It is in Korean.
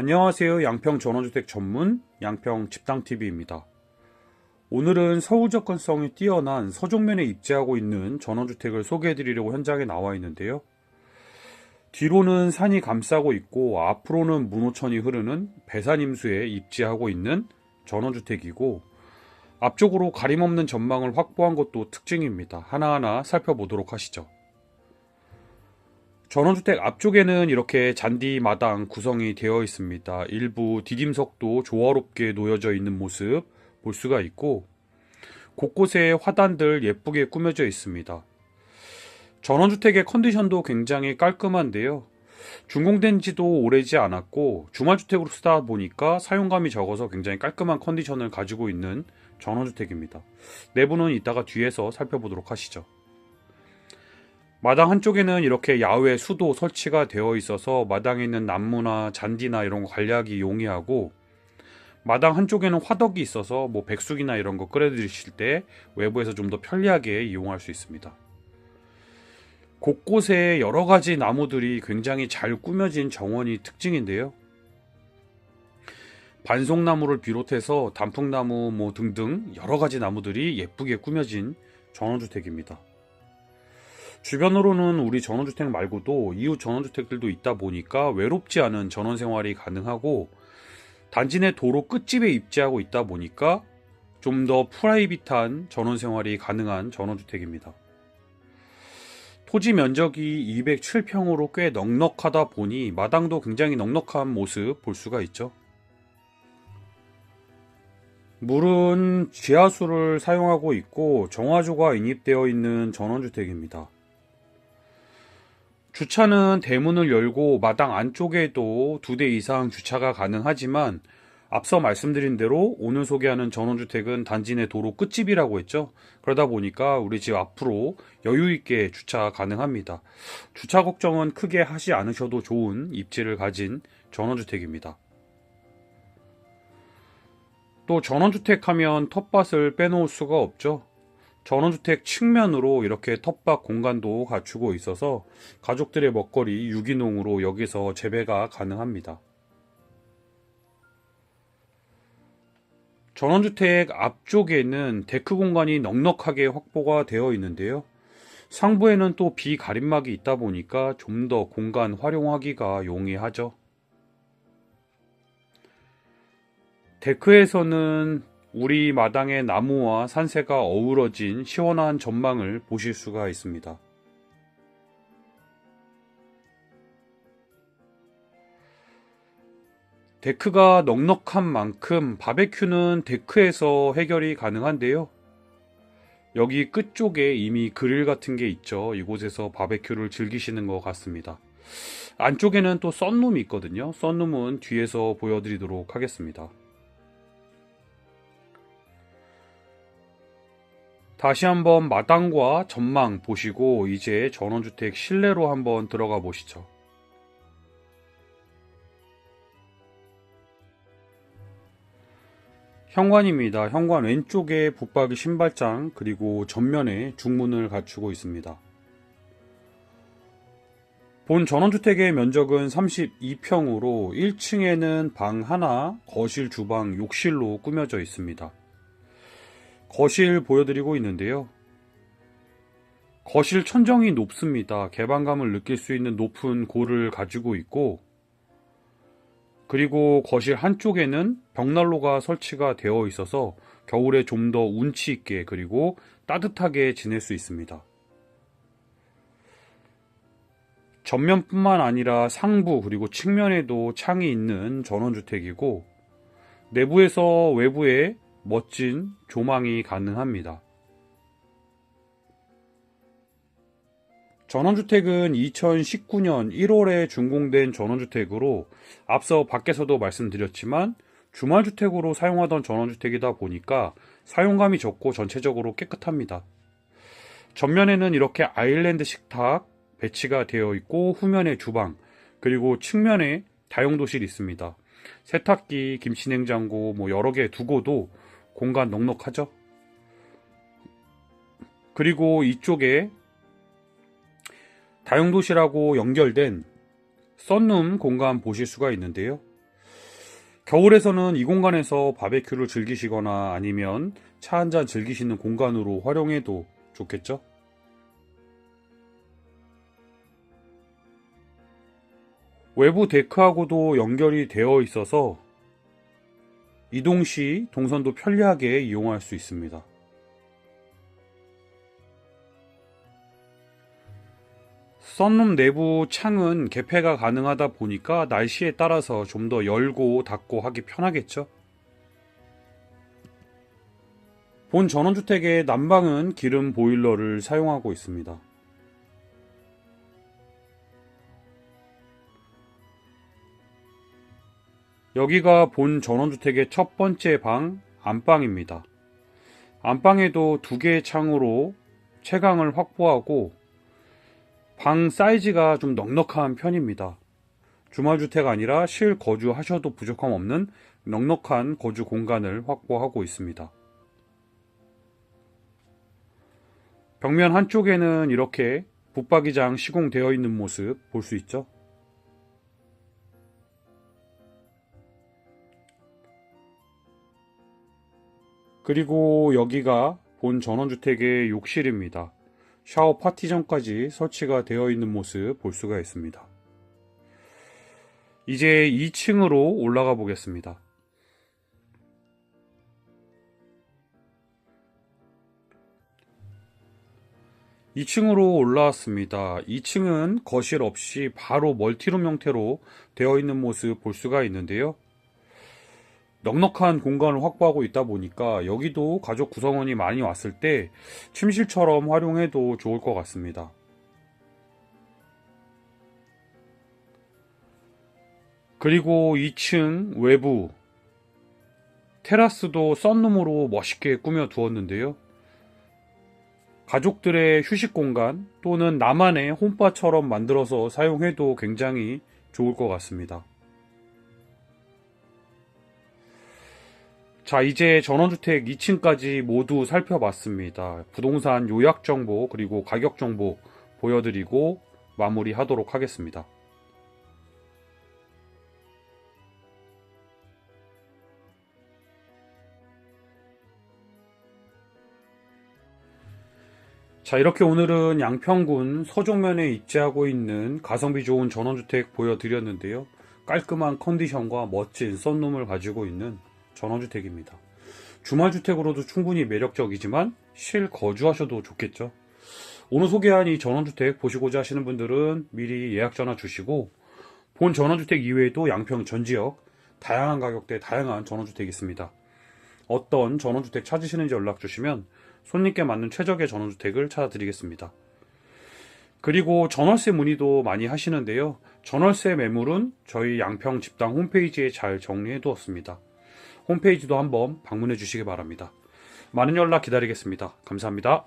안녕하세요. 양평 전원주택 전문 양평 집당TV입니다. 오늘은 서울 접근성이 뛰어난 서종면에 입지하고 있는 전원주택을 소개해드리려고 현장에 나와 있는데요. 뒤로는 산이 감싸고 있고 앞으로는 문호천이 흐르는 배산임수에 입지하고 있는 전원주택이고 앞쪽으로 가림없는 전망을 확보한 것도 특징입니다. 하나하나 살펴보도록 하시죠. 전원주택 앞쪽에는 이렇게 잔디 마당 구성이 되어 있습니다. 일부 디딤석도 조화롭게 놓여져 있는 모습 볼 수가 있고 곳곳에 화단들 예쁘게 꾸며져 있습니다. 전원주택의 컨디션도 굉장히 깔끔한데요. 준공된 지도 오래지 않았고 주말주택으로 쓰다 보니까 사용감이 적어서 굉장히 깔끔한 컨디션을 가지고 있는 전원주택입니다. 내부는 이따가 뒤에서 살펴보도록 하시죠. 마당 한쪽에는 이렇게 야외 수도 설치가 되어 있어서 마당에 있는 나무나 잔디나 이런 거 관리하기 용이하고 마당 한쪽에는 화덕이 있어서 뭐 백숙이나 이런 거 끓여 드실 때 외부에서 좀 더 편리하게 이용할 수 있습니다. 곳곳에 여러 가지 나무들이 굉장히 잘 꾸며진 정원이 특징인데요. 반송나무를 비롯해서 단풍나무 뭐 등등 여러 가지 나무들이 예쁘게 꾸며진 전원주택입니다. 주변으로는 우리 전원주택 말고도 이웃 전원주택들도 있다 보니까 외롭지 않은 전원 생활이 가능하고 단지 내 도로 끝집에 입지하고 있다 보니까 좀 더 프라이빗한 전원 생활이 가능한 전원주택입니다. 토지 면적이 207평으로 꽤 넉넉하다 보니 마당도 굉장히 넉넉한 모습 볼 수가 있죠. 물은 지하수를 사용하고 있고 정화조가 인입되어 있는 전원주택입니다. 주차는 대문을 열고 마당 안쪽에도 두 대 이상 주차가 가능하지만 앞서 말씀드린 대로 오늘 소개하는 전원주택은 단지 내 도로 끝집이라고 했죠. 그러다 보니까 우리 집 앞으로 여유 있게 주차 가능합니다. 주차 걱정은 크게 하지 않으셔도 좋은 입지를 가진 전원주택입니다. 또 전원주택 하면 텃밭을 빼놓을 수가 없죠. 전원주택 측면으로 이렇게 텃밭 공간도 갖추고 있어서 가족들의 먹거리 유기농으로 여기서 재배가 가능합니다. 전원주택 앞쪽에는 데크 공간이 넉넉하게 확보가 되어 있는데요. 상부에는 또 비가림막이 있다 보니까 좀 더 공간 활용하기가 용이하죠. 데크에서는 우리 마당의 나무와 산새가 어우러진 시원한 전망을 보실 수가 있습니다. 데크가 넉넉한 만큼 바베큐는 데크에서 해결이 가능한데요. 여기 끝쪽에 이미 그릴 같은 게 있죠. 이곳에서 바베큐를 즐기시는 것 같습니다. 안쪽에는 또 썬룸이 있거든요. 썬룸은 뒤에서 보여드리도록 하겠습니다. 다시 한번 마당과 전망 보시고 이제 전원주택 실내로 한번 들어가 보시죠. 현관입니다. 현관 왼쪽에 붙박이 신발장 그리고 전면에 중문을 갖추고 있습니다. 본 전원주택의 면적은 32평으로 1층에는 방 하나, 거실, 주방, 욕실로 꾸며져 있습니다. 거실 보여드리고 있는데요. 거실 천정이 높습니다. 개방감을 느낄 수 있는 높은 골을 가지고 있고, 그리고 거실 한쪽에는 벽난로가 설치가 되어 있어서 겨울에 좀 더 운치 있게 그리고 따뜻하게 지낼 수 있습니다. 전면뿐만 아니라 상부 그리고 측면에도 창이 있는 전원주택이고 내부에서 외부에 멋진 조망이 가능합니다. 전원주택은 2019년 1월에 준공된 전원주택으로 앞서 밖에서도 말씀드렸지만 주말주택으로 사용하던 전원주택이다 보니까 사용감이 적고 전체적으로 깨끗합니다. 전면에는 이렇게 아일랜드 식탁 배치가 되어 있고 후면에 주방 그리고 측면에 다용도실이 있습니다. 세탁기, 김치냉장고 뭐 여러 개 두고도 공간 넉넉하죠? 그리고 이쪽에 다용도실하고 연결된 썬룸 공간 보실 수가 있는데요. 겨울에서는 이 공간에서 바베큐를 즐기시거나 아니면 차 한 잔 즐기시는 공간으로 활용해도 좋겠죠? 외부 데크하고도 연결이 되어 있어서 이동 시 동선도 편리하게 이용할 수 있습니다. 썬룸 내부 창은 개폐가 가능하다 보니까 날씨에 따라서 좀 더 열고 닫고 하기 편하겠죠? 본 전원주택의 난방은 기름 보일러를 사용하고 있습니다. 여기가 본 전원주택의 첫 번째 방, 안방입니다. 안방에도 두 개의 창으로 채광을 확보하고 방 사이즈가 좀 넉넉한 편입니다. 주말주택 아니라 실 거주하셔도 부족함 없는 넉넉한 거주 공간을 확보하고 있습니다. 벽면 한쪽에는 이렇게 붙박이장 시공되어 있는 모습 볼 수 있죠? 그리고 여기가 본 전원주택의 욕실입니다. 샤워 파티션까지 설치가 되어 있는 모습 볼 수가 있습니다. 이제 2층으로 올라가 보겠습니다. 2층으로 올라왔습니다. 2층은 거실 없이 바로 멀티룸 형태로 되어 있는 모습 볼 수가 있는데요. 넉넉한 공간을 확보하고 있다 보니까 여기도 가족 구성원이 많이 왔을 때 침실처럼 활용해도 좋을 것 같습니다. 그리고 2층 외부 테라스도 썬룸으로 멋있게 꾸며 두었는데요. 가족들의 휴식 공간 또는 나만의 홈바처럼 만들어서 사용해도 굉장히 좋을 것 같습니다. 자, 이제 전원주택 2층까지 모두 살펴봤습니다. 부동산 요약 정보 그리고 가격 정보 보여드리고 마무리하도록 하겠습니다. 자, 이렇게 오늘은 양평군 서종면에 입지하고 있는 가성비 좋은 전원주택 보여드렸는데요. 깔끔한 컨디션과 멋진 썬룸을 가지고 있는 전원주택입니다. 주말주택으로도 충분히 매력적이지만 실 거주하셔도 좋겠죠. 오늘 소개한 이 전원주택 보시고자 하시는 분들은 미리 예약 전화 주시고 본 전원주택 이외에도 양평 전 지역 다양한 가격대 다양한 전원주택이 있습니다. 어떤 전원주택 찾으시는지 연락 주시면 손님께 맞는 최적의 전원주택을 찾아드리겠습니다. 그리고 전월세 문의도 많이 하시는데요. 전월세 매물은 저희 양평 집당 홈페이지에 잘 정리해 두었습니다. 홈페이지도 한번 방문해 주시기 바랍니다. 많은 연락 기다리겠습니다. 감사합니다.